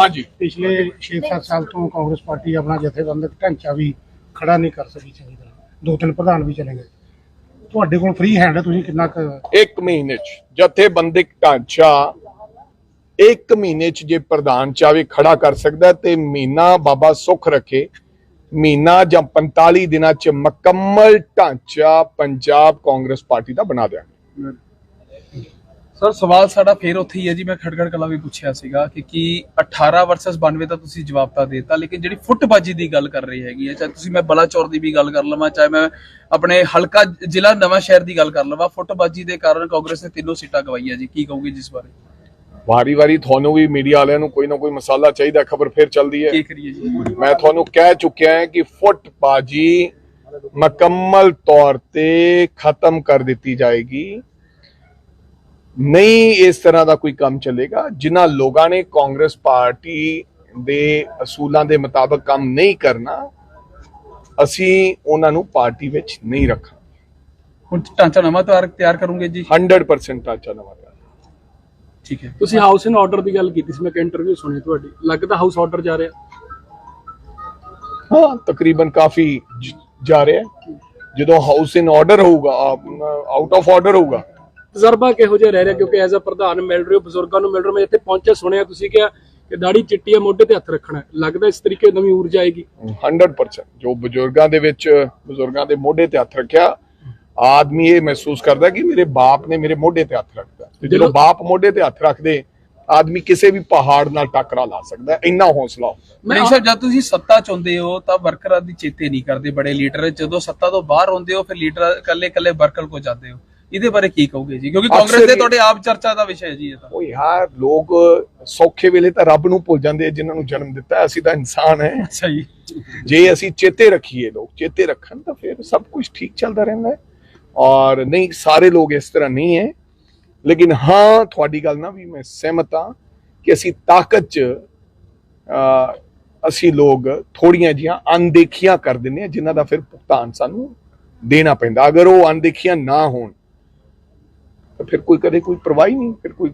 ਹਾਂਜੀ। ਪਿਛਲੇ 6-7 ਸਾਲ ਤੋਂ ਕਾਂਗਰਸ ਪਾਰਟੀ ਆਪਣਾ ਜਥੇਬੰਦਕ ਢਾਂਚਾ ਵੀ ਖੜਾ ਨਹੀਂ ਕਰ ਸਕੀ ਚੰਗੀ ਤਰ੍ਹਾਂ। ਦੋ ਤਿੰਨ ਪ੍ਰਧਾਨ ਵੀ ਚਲੇ ਗਏ। ਤੁਹਾਡੇ ਕੋਲ ਫ੍ਰੀ ਹੈਂਡ ਹੈ ਤੁਸੀਂ ਕਿੰਨਾ ਇੱਕ ਮਹੀਨੇ ਚ ਜਥੇਬੰਦਕ ਢਾਂਚਾ ਇੱਕ ਮਹੀਨੇ ਚ ਜੇ ਪ੍ਰਧਾਨ ਚਾਵੇ ਖੜਾ ਕਰ ਸਕਦਾ ਤੇ ਮਹੀਨਾ ਬਾਬਾ ਸੁੱਖ ਰੱਖੇ। ਮਹੀਨਾ ਜਾਂ 45 ਦਿਨਾਂ ਚ ਮੁਕੰਮਲ ਢਾਂਚਾ ਪੰਜਾਬ ਕਾਂਗਰਸ ਪਾਰਟੀ ਦਾ ਬਣਾ ਦਿਆਂਗੇ। ਸਰ ਸਵਾਲ ਸਾਡਾ ਫੇਰ ਉੱਥੇ ਹੀ ਹੈ ਜੀ। ਮੈਂ ਖੜਖੜ ਕਲਾ ਵੀ ਪੁੱਛਿਆ ਸੀਗਾ ਕਿ ਕੀ 18 ਵਰਸਸ 92 ਦਾ ਤੁਸੀਂ ਜਵਾਬ ਤਾਂ ਦੇਤਾ ਲੇਕਿਨ ਜਿਹੜੀ ਫੁੱਟਬਾਜੀ ਦੀ ਗੱਲ ਕਰ ਰਹੀ ਹੈਗੀ ਹੈ ਚਾਹੇ ਤੁਸੀਂ ਮੈਂ ਬਲਾਚੌਰ ਦੀ ਵੀ ਗੱਲ ਕਰ ਲਵਾਂ ਚਾਹੇ ਮੈਂ ਆਪਣੇ ਹਲਕਾ ਜ਼ਿਲ੍ਹਾ ਨਵਾਂ ਸ਼ਹਿਰ ਦੀ ਗੱਲ ਕਰ ਲਵਾਂ ਫੁੱਟਬਾਜੀ ਦੇ ਕਾਰਨ ਕਾਂਗਰਸ ਨੇ ਤਿੰਨੋਂ ਸੀਟਾਂ ਗਵਾਈਆਂ ਜੀ। ਕੀ ਕਹੋਗੇ ਜਿਸ ਬਾਰੇ? ਵਾਰੀ ਵਾਰੀ ਤੁਹਾਨੂੰ ਵੀ ਮੀਡੀਆ ਵਾਲਿਆਂ ਨੂੰ ਕੋਈ ਨਾ ਕੋਈ ਮਸਾਲਾ ਚਾਹੀਦਾ ਖਬਰ ਫਿਰ ਚੱਲਦੀ ਹੈ। ਕੀ ਕਰੀਏ ਜੀ? ਮੈਂ ਤੁਹਾਨੂੰ ਕਹਿ ਚੁੱਕਿਆ ਹਾਂ ਕਿ ਫੁੱਟਬਾਜੀ ਮੁਕੰਮਲ ਤੌਰ ਤੇ ਖਤਮ ਕਰ ਦਿੱਤੀ ਜਾਏਗੀ। ਨਹੀਂ ਇਸ ਤਰ੍ਹਾਂ ਦਾ ਕੋਈ ਕੰਮ ਚੱਲੇਗਾ। ਜਿਨ੍ਹਾਂ ਲੋਕਾਂ ਨੇ ਕਾਂਗਰਸ ਪਾਰਟੀ ਦੇ ਅਸੂਲਾਂ ਦੇ ਮੁਤਾਬਕ ਕੰਮ ਨਹੀਂ ਕਰਨਾ ਅਸੀਂ ਉਹਨਾਂ ਨੂੰ ਪਾਰਟੀ ਵਿੱਚ ਨਹੀਂ ਰੱਖਾਂ ਹੁਣ ਢਾਂਚਾ ਨਵਾਂ ਤਿਆਰ ਤਿਆਰ ਕਰੋਗੇ ਜੀ? 100% ਟਾਚਾ ਨਵਾਂ ਤਿਆਰ। ਠੀਕ ਹੈ। ਤੁਸੀਂ ਹਾਊਸ ਇਨ ਆਰਡਰ ਦੀ ਗੱਲ ਕੀਤੀ ਸੀ ਮੈਂ ਇੱਕ ਇੰਟਰਵਿਊ ਸੁਣੀ ਤੁਹਾਡੀ। ਲੱਗਦਾ ਹਾਊਸ ਆਰਡਰ ਜਾ ਰਿਹਾ। ਹਾਂ ਤਕਰੀਬਨ ਕਾਫੀ ਜ- ਰਿਹਾ। ਜਦੋਂ ਹਾਊਸ ਇਨ ਆਰਡਰ ਹੋਊਗਾ ਆਊਟ ਆਫ ਆਰਡਰ ਹੋਊਗਾ ਤਜਰਬਾ ਕਿਹੋ ਜਿਹਾ ਰਹਿ ਰਿਹਾ? ਕਿਉਂਕਿ ਐਜ਼ ਅ ਪ੍ਰਧਾਨ ਮਿਲ ਰਹੇ ਹੋ ਬਜ਼ੁਰਗਾਂ ਨੂੰ ਮਿਲ ਰਹੇ ਹੋ ਮੈਂ ਇੱਥੇ ਪਹੁੰਚਿਆ ਸੁਣਿਆ ਤੁਸੀਂ ਕਿਹਾ ਕਿ ਦਾੜੀ ਚਿੱਟੀ ਆ ਮੋਢੇ ਤੇ ਹੱਥ ਰੱਖਣਾ ਹੈ। ਲੱਗਦਾ ਇਸ ਤਰੀਕੇ ਨਵੀਂ ਊਰਜਾ ਆਏਗੀ। 100% ਜੋ ਬਜ਼ੁਰਗਾਂ ਦੇ ਵਿੱਚ ਬਜ਼ੁਰਗਾਂ ਦੇ ਮੋਢੇ ਤੇ ਹੱਥ ਰੱਖਿਆ ਆਦਮੀ ਇਹ ਮਹਿਸੂਸ ਕਰਦਾ ਕਿ ਮੇਰੇ ਬਾਪ ਨੇ ਮੇਰੇ ਮੋਢੇ ਤੇ ਹੱਥ ਰੱਖਦਾ। ਤੇ ਜਦੋਂ ਬਾਪ ਮੋਢੇ ਤੇ ਹੱਥ ਰੱਖਦੇ ਆਦਮੀ ਕਿਸੇ ਵੀ ਪਹਾੜ ਨਾਲ ਟੱਕਰਾ ਲਾ ਸਕਦਾ ਹੈ। ਇੰਨਾ ਹੌਸਲਾ ਹੁੰਦਾ। ਮਨੀਸ਼ ਸਾਹਿਬ ਜਦ ਤੁਸੀਂ ਸੱਤਾ ਚਾਹੁੰਦੇ ਹੋ ਤਾਂ ਵਰਕਰਾਂ ਦੀ ਚੇਤੇ ਨਹੀਂ ਕਰਦੇ ਬੜੇ ਲੀਡਰ। ਜਦੋਂ ਸੱਤਾ ਤੋਂ ਬਾਹਰ ਹੁੰਦੇ ਹੋ ਫਿਰ ਲੀਡਰ ਇਕੱਲੇ ਇਕੱਲੇ ਵਰਕਰ ਕੋ ਜਾਂਦੇ ਹੋ। ਇਹਦੇ ਬਾਰੇ ਕੀ ਕਹੋਗੇ ਜੀ? ਕਿਉਂਕਿ ਕਾਂਗਰਸ ਦੇ ਤੁਹਾਡੇ ਆਪ ਚਰਚਾ ਦਾ ਵਿਸ਼ਾ ਹੈ ਜੀ ਇਹ ਤਾਂ। ਉਹ ਯਾਰ ਲੋਕ ਸੌਖੇ ਵੇਲੇ ਤਾਂ ਰੱਬ ਨੂੰ ਭੁੱਲ ਜਾਂਦੇ ਆ ਜਿਨ੍ਹਾਂ ਨੂੰ ਜਨਮ ਦਿੱਤਾ। ਅਸੀਂ ਤਾਂ ਇਨਸਾਨ ਹੈ। ਅੱਛਾ ਜੀ। ਜੇ ਅਸੀਂ ਚੇਤੇ ਰੱਖੀਏ ਲੋਕ ਚੇਤੇ ਰੱਖਣ ਤਾਂ ਫਿਰ ਸਭ ਕੁਝ ਠੀਕ ਚੱਲਦਾ ਰਹਿੰਦਾ ਹੈ। ਔਰ ਨਹੀਂ ਸਾਰੇ ਲੋਕ ਇਸ ਤਰ੍ਹਾਂ ਨਹੀਂ ਹੈ। ਲੇਕਿਨ ਹਾਂ ਤੁਹਾਡੀ ਗੱਲ ਨਾਲ ਵੀ ਮੈਂ ਸਹਿਮਤ ਹਾਂ ਕਿ ਅਸੀਂ ਤਾਕਤ ਚ ਅਸੀਂ ਲੋਕ ਥੋੜੀਆਂ ਜੀਆਂ ਅਣਦੇਖੀਆਂ ਕਰ ਦਿੰਦੇ ਹਾਂ ਜਿਨ੍ਹਾਂ ਦਾ ਫਿਰ ਭੁਗਤਾਨ ਸਾਨੂੰ ਦੇਣਾ ਪੈਂਦਾ। ਅਗਰ ਉਹ ਅਣਦੇਖੀਆਂ ਨਾ ਹੋਣ ਤਾਂ ਫਿਰ ਕੋਈ ਕਦੇ ਕੋਈ ਪਰਵਾਹ ਨਹੀਂ ਫਿਰ ਕੋਈ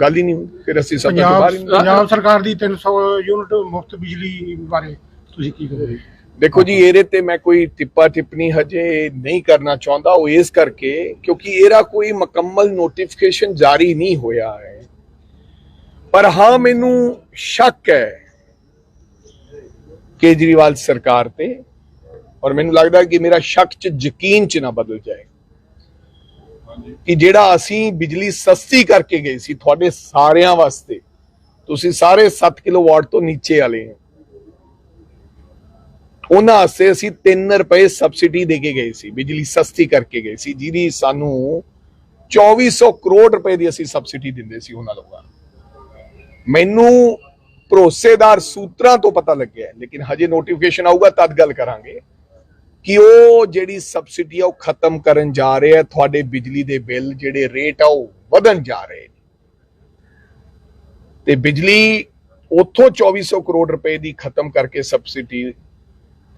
ਗੱਲ ਹੀ ਨਹੀਂ ਹੁੰਦੀ ਫਿਰ ਅਸੀਂ ਸਭ ਤੋਂ ਬਾਹਰ ਹੀ ਪੰਜਾਬ ਸਰਕਾਰ ਦੀ 300 ਯੂਨਿਟ ਮੁਫਤ ਬਿਜਲੀ ਬਾਰੇ ਤੁਸੀਂ ਕੀ ਕਹੋਗੇ? ਦੇਖੋ ਜੀ ਇਹਦੇ ਤੇ ਮੈਂ ਕੋਈ ਟਿੱਪਾ ਟਿੱਪਣੀ ਹਜੇ ਨਹੀਂ ਕਰਨਾ ਚਾਹੁੰਦਾ। ਉਹ ਇਸ ਕਰਕੇ ਕਿਉਂਕਿ ਇਹਦਾ ਕੋਈ ਮੁਕੰਮਲ ਨੋਟੀਫਿਕੇਸ਼ਨ ਜਾਰੀ ਨਹੀਂ ਹੋਇਆ ਹੈ। ਪਰ ਹਾਂ ਮੈਨੂੰ ਸ਼ੱਕ ਹੈ ਕੇਜਰੀਵਾਲ ਸਰਕਾਰ ਤੇ। ਔਰ ਮੈਨੂੰ ਲੱਗਦਾ ਕਿ ਮੇਰਾ ਸ਼ੱਕ ਚ ਯਕੀਨ ਚ ਨਾ ਬਦਲ ਜਾਏ। ਕਿ ਜਿਹੜਾ ਅਸੀਂ ਬਿਜਲੀ ਸਸਤੀ ਕਰਕੇ ਗਏ ਸੀ ਤੁਹਾਡੇ ਸਾਰਿਆਂ ਵਾਸਤੇ, ਤੁਸੀਂ ਸਾਰੇ 7 ਕਿਲੋਵਾਟ ਤੋਂ ਨੀਚੇ ਵਾਲੇ ਹੋ। ਉਹਨਾਂ ਵਾਸਤੇ ਅਸੀਂ 3 ਰੁਪਏ ਸਬਸਿਡੀ ਦੇ ਕੇ ਗਏ ਸੀ, ਬਿਜਲੀ ਸਸਤੀ ਕਰਕੇ ਗਏ ਸੀ, ਜਿਹਦੀ ਸਾਨੂੰ 2400 ਕਰੋੜ ਰੁਪਏ ਦੀ ਅਸੀਂ ਸਬਸਿਡੀ ਦਿੰਦੇ ਸੀ ਉਹਨਾਂ ਲੋਕਾਂ ਮੈਨੂੰ ਭਰੋਸੇਦਾਰ ਸੂਤਰਾਂ ਤੋਂ ਪਤਾ ਲੱਗਿਆ, ਲੇਕਿਨ ਹਜੇ ਨੋਟੀਫਿਕੇਸ਼ਨ ਆਊਗਾ ਤਦ ਗੱਲ ਕਰਾਂਗੇ। ਕਿ ਉਹ ਜਿਹੜੀ ਸਬਸਿਡੀ ਆ ਉਹ ਖਤਮ ਕਰਨ ਜਾ ਰਹੇ ਆ ਤੁਹਾਡੇ ਬਿਜਲੀ ਦੇ ਬਿੱਲ ਜਿਹੜੇ ਰੇਟ ਆ ਉਹ ਵਧਣ ਜਾ ਰਹੇ ਨੇ। ਤੇ ਬਿਜਲੀ ਉੱਥੋਂ 2400 ਕਰੋੜ ਰੁਪਏ ਦੀ ਖਤਮ ਕਰਕੇ ਸਬਸਿਡੀ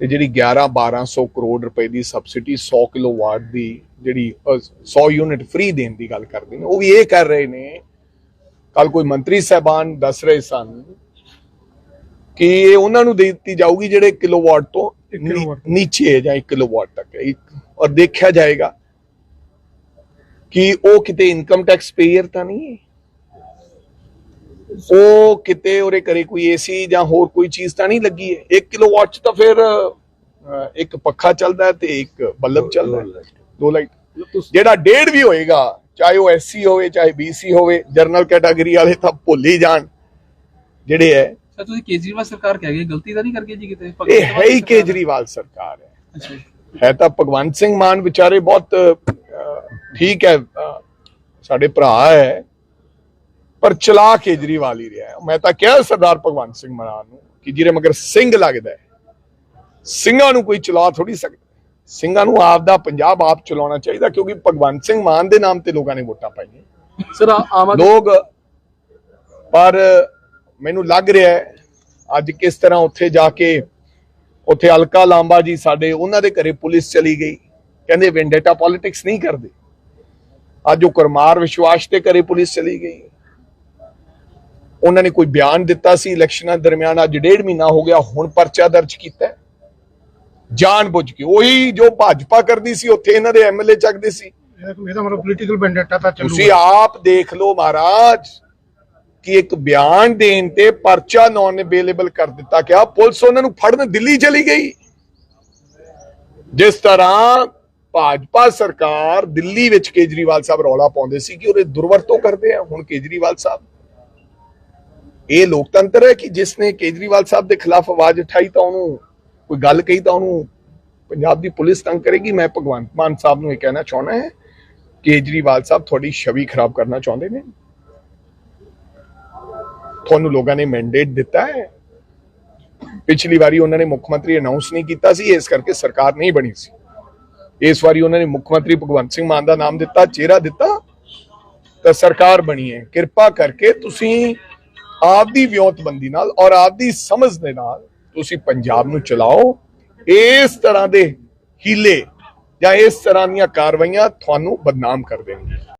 ਤੇ ਜਿਹੜੀ 11 1200 ਕਰੋੜ ਰੁਪਏ ਦੀ ਸਬਸਿਡੀ 100 ਕਿਲੋਵਾਟ ਦੀ ਜਿਹੜੀ ਅਹ, 100 ਯੂਨਿਟ ਫ੍ਰੀ ਦੇਣ ਦੀ ਗੱਲ ਕਰਦੇ ਨੇ ਉਹ ਵੀ ਇਹ ਕਰ ਰਹੇ ਨੇ। ਕੱਲ ਕੋਈ ਮੰਤਰੀ ਸਹਿਬਾਨ ਦੱਸ ਰਹੇ ਸਨ ਕਿ ਇਹ ਉਹਨਾਂ ਨੂੰ ਦੇ ਦਿੱਤੀ ਜਾਊਗੀ ਜਿਹੜੇ ਕਿਲੋਵਾਟ ਤੋਂ ਹੈ ਜਾਂ 1 ਕਿਲੋਵਾਟ ਤੱਕ ਹੈ। ਇੱਕ ਔਰ ਦੇਖਿਆ ਜਾਏਗਾ ਕਿ ਉਹ ਕਿਤੇ ਇਨਕਮ ਟੈਕਸ ਪੇਅਰ ਤਾਂ ਨਹੀਂ ਹੈ। ਉਹ ਕਿਤੇ ਉਹਦੇ ਕਰੇ ਕੋਈ ਏਸੀ ਜਾਂ ਹੋਰ ਕੋਈ ਚੀਜ਼ ਤਾਂ ਨਹੀਂ ਲੱਗੀ ਹੈ। 1 ਕਿਲੋਵਾਟ ਚ ਤਾਂ ਫਿਰ ਇੱਕ ਪੱਖਾ ਚੱਲਦਾ ਤੇ ਇੱਕ ਬੱਲਬ ਚੱਲਦਾ। ਦੋ ਲਾਈਟ ਜਿਹੜਾ ਡੇਢ ਵੀ ਹੋਏਗਾ ਚਾਹੇ ਉਹ ਐਸਸੀ ਹੋਵੇ ਚਾਹੇ ਬੀਸੀ ਹੋਵੇ ਜਰਨਲ ਕੈਟਾਗਰੀ ਵਾਲੇ ਤਾਂ ਭੁੱਲ ਹੀ ਜਾਣ ਜਿਹੜੇ ਹੈ। ਸਰ ਤੁਸੀਂ ਕੇਜਰੀਵਾਲ ਸਰਕਾਰ ਕਹਿ ਗਏ ਗਲਤੀ ਤਾਂ ਨਹੀਂ ਕਰਕੇ ਜੀ ਕਿਤੇ? ਇਹ ਹੈ ਹੀ ਕੇਜਰੀਵਾਲ ਸਰਕਾਰ ਹੈ। ਅੱਛਾ। ਹੈ ਤਾਂ ਭਗਵੰਤ ਸਿੰਘ ਮਾਨ ਵਿਚਾਰੇ ਬਹੁਤ ਠੀਕ ਹੈ ਸਾਡੇ ਭਰਾ ਹੈ ਪਰ ਚਲਾ ਕੇਜਰੀਵਾਲ ਹੀ ਰਿਹਾ। ਮੈਂ ਤਾਂ ਕਿਹਾ ਸਰਦਾਰ ਭਗਵੰਤ ਸਿੰਘ ਮਾਨ ਨੂੰ ਕਿ ਜਿਹਦੇ ਮਗਰ ਸਿੰਘ ਲੱਗਦਾ ਹੈ। ਸਿੰਘਾਂ ਨੂੰ ਕੋਈ ਚਲਾ ਥੋੜੀ ਸਕਦਾ ਸਿੰਘਾਂ ਨੂੰ ਆਪ ਦਾ ਪੰਜਾਬ ਆਪ ਚਲਾਉਣਾ ਚਾਹੀਦਾ ਕਿਉਂਕਿ ਭਗਵੰਤ ਸਿੰਘ ਮਾਨ ਦੇ ਨਾਮ ਤੇ ਲੋਕਾਂ ਨੇ ਵੋਟਾਂ ਪਾਈਆਂ। ਸਰ ਆਮ ਲੋਕ ਪਰ ਮੈਨੂੰ ਲੱਗ ਰਿਹਾ ਹੈ ਅੱਜ ਕਿਸ ਤਰ੍ਹਾਂ ਉੱਥੇ ਜਾ ਕੇ ਉੱਥੇ ਅਲਕਾ ਲਾਂਬਾ ਜੀ ਸਾਡੇ ਉਹਨਾਂ ਦੇ ਘਰੇ ਪੁਲਿਸ ਚਲੀ ਗਈ। ਕਹਿੰਦੇ ਵੈਂਡੇਟਾ ਪੋਲਿਟਿਕਸ ਨਹੀਂ ਕਰਦੇ। ਅੱਜ ਉਹ ਕਰਮਾਰ ਵਿਸ਼ਵਾਸ ਦੇ ਘਰੇ ਪੁਲਿਸ ਚਲੀ ਗਈ। ਉਹਨਾਂ ਨੇ ਕੋਈ ਬਿਆਨ ਦਿੱਤਾ ਸੀ ਇਲੈਕਸ਼ਨਾਂ ਦਰਮਿਆਨ ਅੱਜ ਡੇਢ ਮਹੀਨਾ ਹੋ ਗਿਆ ਹੁਣ ਪਰਚਾ ਦਰਜ ਕੀਤਾ। ਜਾਣ ਬੁੱਝ ਕੇ ਉਹੀ ਜੋ ਭਾਜਪਾ ਕਰਦੀ ਸੀ ਉੱਥੇ ਇਹਨਾਂ ਦੇ ਐਮਐਲਏ ਚੱਕਦੇ ਸੀ। ਇਹ- ਇਹਦਾ ਮਤਲਬ ਪੋਲੀਟੀਕਲ ਵੈਂਡੇਟਾ ਤਾਂ ਤੁਸੀਂ ਚੱਲੂਗਾ ਆਪ ਦੇਖ ਲਓ ਮਹਾਰਾਜ। ਕਿ ਇੱਕ ਬਿਆਨ ਦੇਣ ਤੇ ਪਰਚਾ ਨਾਨ ਅਵੇਲੇਬਲ ਕਰ ਦਿੱਤਾ ਗਿਆ ਪੁਲਿਸ ਉਹਨਾਂ ਨੂੰ ਫੜਨ ਦਿੱਲੀ ਚਲੀ ਗਈ। ਜਿਸ ਤਰ੍ਹਾਂ ਭਾਜਪਾ ਸਰਕਾਰ ਦਿੱਲੀ ਵਿੱਚ ਕੇਜਰੀਵਾਲ ਸਾਹਿਬ ਰੌਲਾ ਪਾਉਂਦੇ ਸੀ ਕਿ ਉਹਦੇ ਦੁਰਵਰਤੋਂ ਕਰਦੇ ਆ, ਹੁਣ ਕੇਜਰੀਵਾਲ ਸਾਹਿਬ। ਇਹ ਲੋਕਤੰਤਰ ਹੈ ਕਿ ਜਿਸ ਨੇ ਕੇਜਰੀਵਾਲ ਸਾਹਿਬ ਦੇ ਖਿਲਾਫ ਆਵਾਜ਼ ਉਠਾਈ ਤਾਂ ਉਹਨੂੰ, ਕੋਈ ਗੱਲ ਕਹੀ ਤਾਂ ਉਹਨੂੰ ਪੰਜਾਬ ਦੀ ਪੁਲਿਸ ਤੰਗ ਕਰੇਗੀ। ਮੈਂ ਭਗਵੰਤ ਮਾਨ ਸਾਹਿਬ ਨੂੰ ਇਹ ਕਹਿਣਾ ਚਾਹੁੰਦਾ ਹੈ, ਕੇਜਰੀਵਾਲ ਸਾਹਿਬ ਤੁਹਾਡੀ ਛਵੀ ਖਰਾਬ ਕਰਨਾ ਚਾਹੁੰਦੇ ਨੇ। ਤੁਹਾਨੂੰ ਲੋਕਾਂ ਨੇ ਮੈਂਡੇਟ ਦਿੱਤਾ ਹੈ? ਪਿਛਲੀ ਵਾਰੀ ਉਹਨਾਂ ਨੇ ਮੁੱਖ ਮੰਤਰੀ ਅਨਾਉਂਸ ਨਹੀਂ ਕੀਤਾ ਸੀ, ਇਸ ਕਰਕੇ ਸਰਕਾਰ ਨਹੀਂ ਬਣੀ ਸੀ। ਇਸ ਵਾਰੀ ਉਹਨਾਂ ਨੇ ਮੁੱਖ ਮੰਤਰੀ ਭਗਵੰਤ ਸਿੰਘ ਮਾਨ ਦਾ ਨਾਮ ਦਿੱਤਾ, ਚਿਹਰਾ ਦਿੱਤਾ, ਤਾਂ ਸਰਕਾਰ ਬਣੀ ਹੈ। ਕਿਰਪਾ ਕਰਕੇ ਤੁਸੀਂ ਆਪਦੀ ਵਿਉਂਤਬੰਦੀ ਨਾਲ ਔਰ ਆਪਦੀ ਸਮਝ ਦੇ ਨਾਲ ਤੁਸੀਂ ਪੰਜਾਬ ਨੂੰ ਚਲਾਓ। ਇਸ ਤਰ੍ਹਾਂ ਦੇ ਹੀਲੇ ਜਾਂ ਇਸ ਤਰ੍ਹਾਂ ਦੀਆਂ ਕਾਰਵਾਈਆਂ ਤੁਹਾਨੂੰ ਬਦਨਾਮ ਕਰ ਦੇਣਗੀਆਂ